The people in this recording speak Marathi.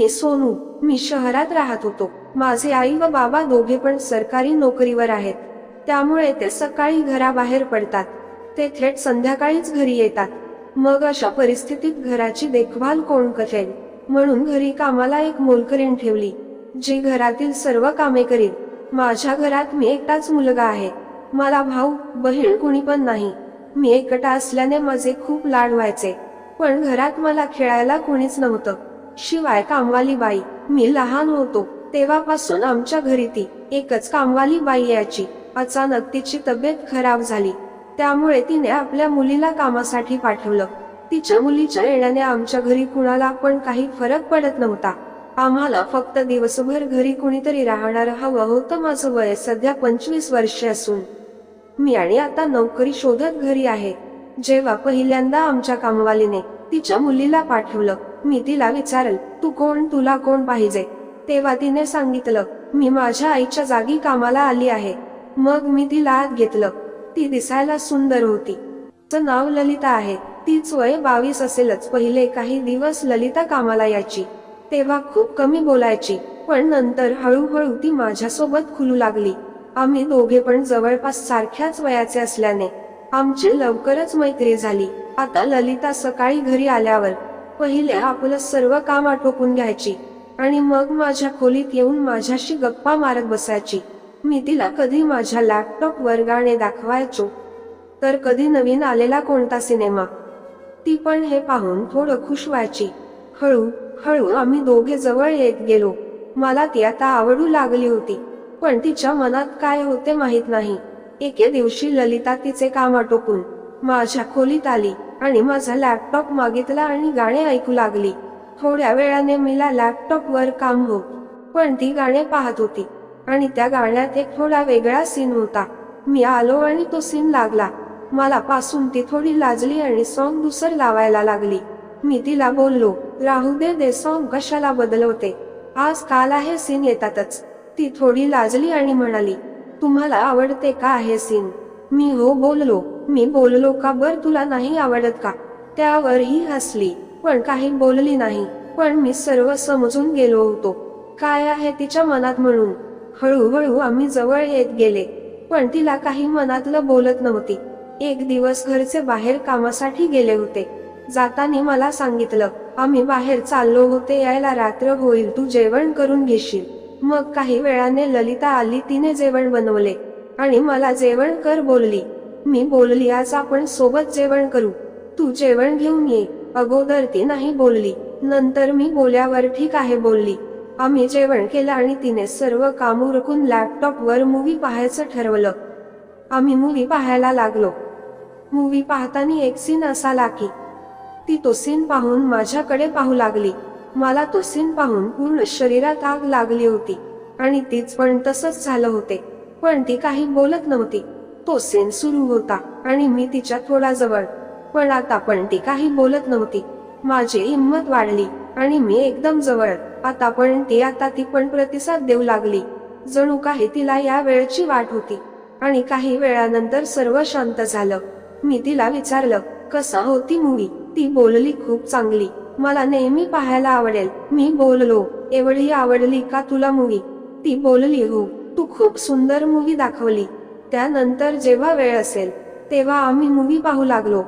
मी सोनू मी शहरात राहत होतो. माझे आई व बाबा दोघे पण सरकारी नोकरीवर आहेत. त्यामुळे ते सकाळी घराबाहेर पडतात. ते थेट संध्याकाळीच घरी येतात. मग अशा परिस्थितीत घराची देखभाल कोण करेल? म्हणून घरी कामाला एक मोलकरीण ठेवली जी घरातील सर्व कामे करील. माझ्या घरात मी एकटाच मुलगा आहे. मला भाऊ बहीण कुणी पण नाही. मी एकटा असल्याने माझे खूप लाड व्हायचे. पण घरात मला खेळायला कुणीच नव्हतं. शिवाय कामवाली बाई मी लहान होतो तेव्हापासून आमच्या घरी ती एकच कामवाली बाई यायची. अचानक तिची तब्येत खराब झाली. त्यामुळे तिने आपल्या मुलीला कामासाठी पाठवलं. तिच्या मुलीच्या येण्याने आमच्या घरी कुणाला पण काही फरक पडत नव्हता. आम्हाला फक्त दिवसभर घरी कुणीतरी राहणार हवं होतं माझं वय सध्या पंचवीस वर्षे असून. मी आणि आता नोकरी शोधत घरी आहे. जेव्हा पहिल्यांदा आमच्या कामवालीने तिच्या मुलीला पाठवलं मी तिला विचारल तू कोण? तुला कोण पाहिजे? तेव्हा तिने सांगितलं मी माझ्या आईच्या जागी कामाला आली आहे. मग मी तिला आत घेतलं. ती दिसायला सुंदर होती. तिचं नाव ललिता आहे. तीच वय बावीस असेलच पहिले काही दिवस ललिता कामाला यायची. तेव्हा खूप कमी बोलायची पण नंतर हळूहळू ती माझ्यासोबत खुलू लागली. आम्ही दोघे पण जवळपास सारख्याच वयाचे असल्याने आमची लवकरच मैत्री झाली. आता ललिता सकाळी घरी आल्यावर पहिले आपलं सर्व काम आटोपून घ्यायची आणि मग माझ्या खोलीत येऊन माझ्याशी गप्पा मारत बसायची. मी तिला कधी माझ्या लॅपटॉप वर गाणे दाखवायचो? तर कधी नवीन आलेला कोणता सिनेमा? ती पण हे पाहून थोडं खुश व्हायची. हळू हळू आम्ही दोघे जवळ येत गेलो. मला ती आता आवडू लागली होती. पण तिच्या मनात काय होते माहीत नाही. एके दिवशी ललिता तिचे काम आटोपून माझ्या खोलीत आली. आणि माझा लॅपटॉप मागितला आणि गाणे ऐकू लागली. थोड्या वेळाने मीला लॅपटॉप वर काम हो. पण ती गाणे पाहत होती. आणि त्या गाण्यात एक थोडा वेगळा सीन होता. मी आलो आणि तो सीन लागला. मला पासून ती थोडी लाजली आणि सॉन्ग दुसर लावायला लागली. मी तिला बोललो राहू दे दे सॉन्ग कशाला बदलवते? आज काल आहे सीन येतातच. ती थोडी लाजली आणि म्हणाली तुम्हाला आवडते का आहे सीन मी हो बोललो. मी बोललो का बर तुला नाही आवडत का? त्यावर ही हसली. पण काही बोलली नाही. पण मी सर्व समजून गेलो होतो. काय आहे तिच्या मनात म्हणून? हळूहळू आम्ही जवळ येत गेले. पण तिला काही मनातलं बोलत नव्हती. एक दिवस घरचे बाहेर कामासाठी गेले होते. जाताना मला सांगितलं आम्ही बाहेर चाललो होते यायला रात्र होईल तू जेवण करून घेशील. मग काही वेळाने ललिता आली तिने जेवण बनवले. आणि मला जेवण कर बोलली. मी बोलली आज आपण सोबत जेवण करू. तू जेवण घेऊन ये. अगोदर ती नाही बोलली. नंतर मी बोल्यावर ठीक आहे बोलली. आम्ही जेवण केलं आणि तिने सर्व काम उरकून लॅपटॉप वर मूवी पाहायचं ठरवलं. आम्ही मूवी पाहायला लागलो. मूवी पाहताना एक सीन असाला की ती तो सीन पाहून माझ्याकडे पाहू लागली. मला तो सीन पाहून पूर्ण शरीरात आग लागली होती. आणि तीच पण तसंच झालं होते. पण ती काही बोलत नव्हती. तो सीन सुरू होता आणि मी तिच्या थोडा जवळ पण आता पण ती काही बोलत नव्हती. माझी हिंमत वाढली आणि मी एकदम जवळ. आता पण ती आता ती पण प्रतिसाद देऊ लागली. जणू काही तिला या वेळची वाट होती. आणि काही वेळानंतर सर्व शांत झालं. मी तिला विचारलं कसा होती मूवी ती बोलली खूप चांगली. मला नेहमी पाहायला आवडेल. मी बोललो. एवढी आवडली का तुला मूवी ती बोलली हो. तू खूप सुंदर मूवी दाखवली. त्यानंतर जेव्हा वेळ असेल तेव्हा आम्ही मूवी पाहू लागलो.